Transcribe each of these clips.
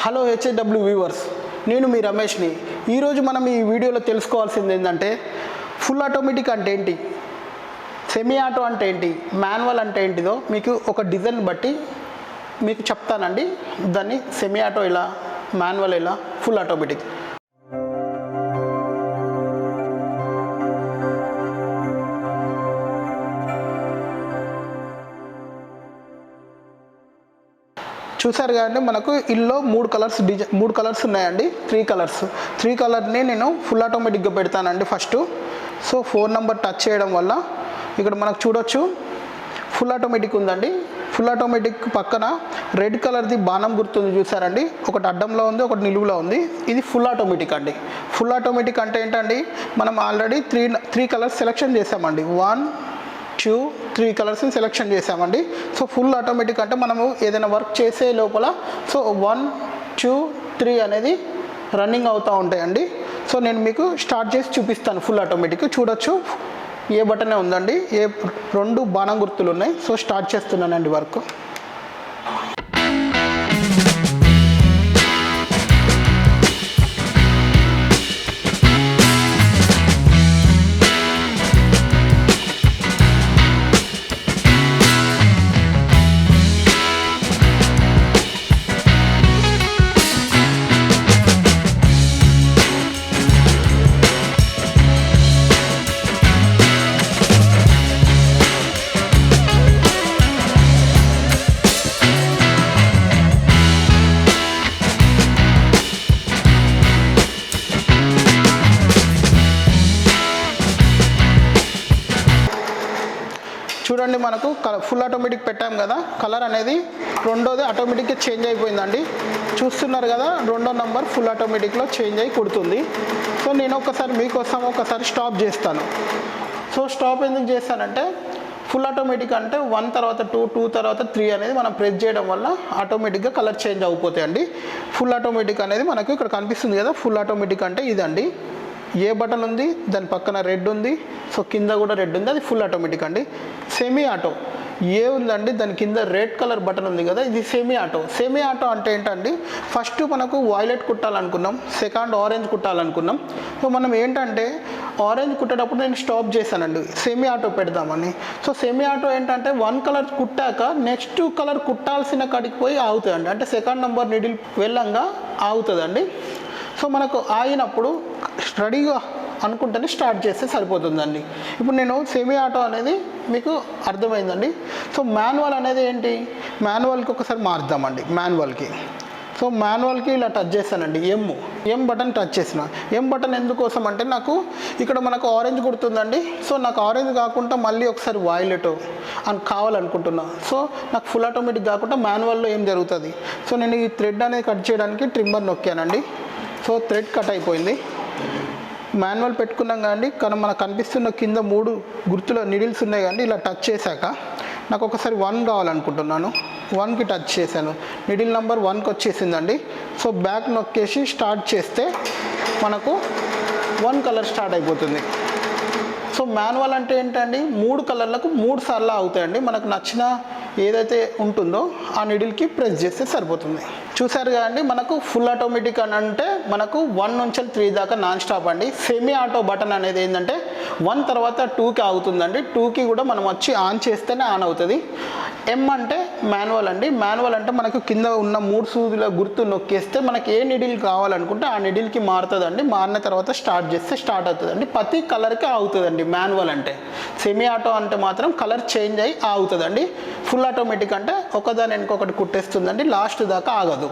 Hello హెచ్ఏడబ్ల్యూ viewers నేను మీ రమేష్ని. ఈరోజు మనం ఈ వీడియోలో తెలుసుకోవాల్సింది ఏంటంటే ఫుల్ ఆటోమేటిక్ అంటే ఏంటి? సెమీ ఆటో అంటే ఏంటి? మాన్యువల్ అంటే ఏంటిదో మీకు ఒక డిజైన్ బట్టి మీకు చెప్తానండి. దాన్ని సెమీ ఆటో ఎలా మాన్యువల్ ఎలా ఫుల్ ఆటోమేటిక్. చూసారు కదండి మనకు ఇల్లో మూడు కలర్స్ డిజైన్ మూడు కలర్స్ ఉన్నాయండి త్రీ కలర్స్. త్రీ కలర్ని నేను ఫుల్ ఆటోమేటిక్గా పెడతానండి first. So phone number touch చేయడం వల్ల ఇక్కడ మనకు చూడొచ్చు ఫుల్ ఆటోమేటిక్ ఉందండి. ఫుల్ ఆటోమేటిక్ పక్కన రెడ్ కలర్ది బాణం గుర్తుంది చూసారండి ఒకటి అడ్డంలో ఉంది ఒకటి నిలువులో ఉంది. ఇది ఫుల్ ఆటోమేటిక్ అండి. ఫుల్ ఆటోమేటిక్ అంటే ఏంటండి మనం already three three colours selection చేసామండి వన్ టూ త్రీ కలర్స్ని సెలెక్షన్ చేసామండి సో ఫుల్ ఆటోమేటిక్ అంటే మనము ఏదైనా వర్క్ చేసే లోపల సో వన్ టూ త్రీ అనేది రన్నింగ్ అవుతూ ఉంటాయండి. సో నేను మీకు స్టార్ట్ చేసి చూపిస్తాను ఫుల్ ఆటోమేటిక్ చూడొచ్చు ఏ బటనే ఉందండి? ఏ రెండు బాణం గుర్తులు ఉన్నాయి? సో స్టార్ట్ చేస్తున్నానండి వర్క్ చూడండి మనకు ఫుల్ ఆటోమేటిక్ పెట్టాం కదా. కలర్ అనేది రెండోది ఆటోమేటిక్గా చేంజ్ అయిపోయిందండి. చూస్తున్నారు కదా రెండో నంబర్ ఫుల్ ఆటోమేటిక్లో చేంజ్ అయి కుడుతుంది. సో నేను ఒకసారి మీకోసం ఒకసారి స్టాప్ చేస్తాను. సో స్టాప్ ఎందుకు చేస్తానంటే ఫుల్ ఆటోమేటిక్ అంటే వన్ తర్వాత టూ టూ తర్వాత త్రీ అనేది మనం ప్రెస్ చేయడం వల్ల ఆటోమేటిక్గా కలర్ చేంజ్ అయిపోతాయండి ఫుల్ ఆటోమేటిక్ అనేది మనకు ఇక్కడ కనిపిస్తుంది కదా ఫుల్ ఆటోమేటిక్ అంటే ఇదండి. ఏ బటన్ ఉంది దాని పక్కన రెడ్ ఉంది సో కింద కూడా రెడ్ ఉంది అది ఫుల్ ఆటోమేటిక్ అండి. సెమీ ఆటో ఏ ఉందండి దాని కింద రెడ్ కలర్ బటన్ ఉంది కదా ఇది సెమీ ఆటో సెమీ ఆటో అంటే ఏంటండి ఫస్ట్ మనకు వాయిలెట్ కుట్టాలనుకున్నాం సెకండ్ ఆరెంజ్ కుట్టాలనుకున్నాం. సో మనం ఏంటంటే ఆరెంజ్ కుట్టేటప్పుడు నేను స్టాప్ చేశానండి సెమీ ఆటో పెడదామని. సో సెమీ ఆటో ఏంటంటే వన్ కలర్ కుట్టాక నెక్స్ట్ కలర్ కుట్టాల్సిన కాడికి పోయి ఆగుతుందండి అంటే సెకండ్ నెంబర్ నిడిల్ వెళ్ళంగా ఆగుతుందండి. సో మనకు ఆగినప్పుడు రెడీగా అనుకుంటేనే స్టార్ట్ చేస్తే సరిపోతుందండి. ఇప్పుడు నేను సెమీ ఆటో అనేది మీకు అర్థమైందండి. సో మాన్యువల్ అనేది ఏంటి? మాన్యువల్కి ఒకసారి మార్దామండి మాన్యువల్కి సో మాన్యువల్కి ఇలా టచ్ చేశానండి ఎమ్ ఎం బటన్ టచ్ చేసిన. ఎం బటన్ ఎందుకోసం అంటే నాకు ఇక్కడ మనకు ఆరెంజ్ కుడుతుందండి సో నాకు ఆరెంజ్ కాకుండా మళ్ళీ ఒకసారి వాయిలెట్ అని కావాలనుకుంటున్నా. సో నాకు ఫుల్ ఆటోమేటిక్ కాకుండా మాన్యువల్లో ఏం జరుగుతుంది? సో నేను ఈ థ్రెడ్ అనేది కట్ చేయడానికి ట్రిమ్మర్ నొక్కానండి. సో థ్రెడ్ కట్ అయిపోయింది. మాన్యువల్ పెట్టుకున్నాం కానీ కానీ మనకు కనిపిస్తున్న కింద మూడు గుర్తుల నిడిల్స్ ఉన్నాయి కానీ ఇలా టచ్ చేశాక నాకు ఒకసారి వన్ కావాలనుకుంటున్నాను. వన్కి టచ్ చేశాను. నిడిల్ నెంబర్ వన్కి వచ్చేసిందండి. సో బ్యాక్ నొక్కేసి స్టార్ట్ చేస్తే మనకు వన్ కలర్ స్టార్ట్ అయిపోతుంది. సో మాన్యువల్ అంటే ఏంటండి? మూడు కలర్లకు మూడు సార్లు అవుతాయండి. మనకు నచ్చిన ఏదైతే ఉంటుందో ఆ నిడిల్కి ప్రెస్ చేస్తే సరిపోతుంది. చూసారు కదండి మనకు ఫుల్ ఆటోమేటిక్ అని అంటే మనకు వన్ నుంచి త్రీ దాకా నాన్ స్టాప్ అండి. సెమీ ఆటో బటన్ అనేది ఏంటంటే వన్ తర్వాత టూకి ఆగుతుందండి. టూకి కూడా మనం వచ్చి ఆన్ చేస్తేనే ఆన్ అవుతుంది. ఎం అంటే మాన్యువల్ అండి. మాన్యువల్ అంటే మనకు కింద ఉన్న మూడు సూదుల గుర్తు నొక్కేస్తే మనకి ఏ నిడిల్ కావాలనుకుంటే ఆ నిడిల్కి మారుతుందండి. మారిన తర్వాత స్టార్ట్ చేస్తే స్టార్ట్ అవుతుందండి. ప్రతి కలర్కి ఆగుతుందండి మాన్యువల్ అంటే. సెమీ ఆటో అంటే మాత్రం కలర్ చేంజ్ అయ్యి ఆగుతుందండి. ఫుల్ ఆటోమేటిక్ అంటే ఒకదాని ఇంకొకటి కుట్టేస్తుందండి. లాస్ట్ దాకా ఆగదు.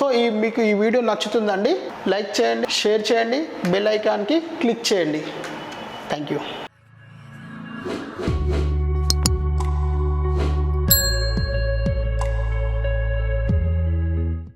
సో ఈ మీకు ఈ వీడియో నచ్చుతుందండి. లైక్ చేయండి షేర్ చేయండి. బెల్ ఐకాన్కి క్లిక్ చేయండి. Thank you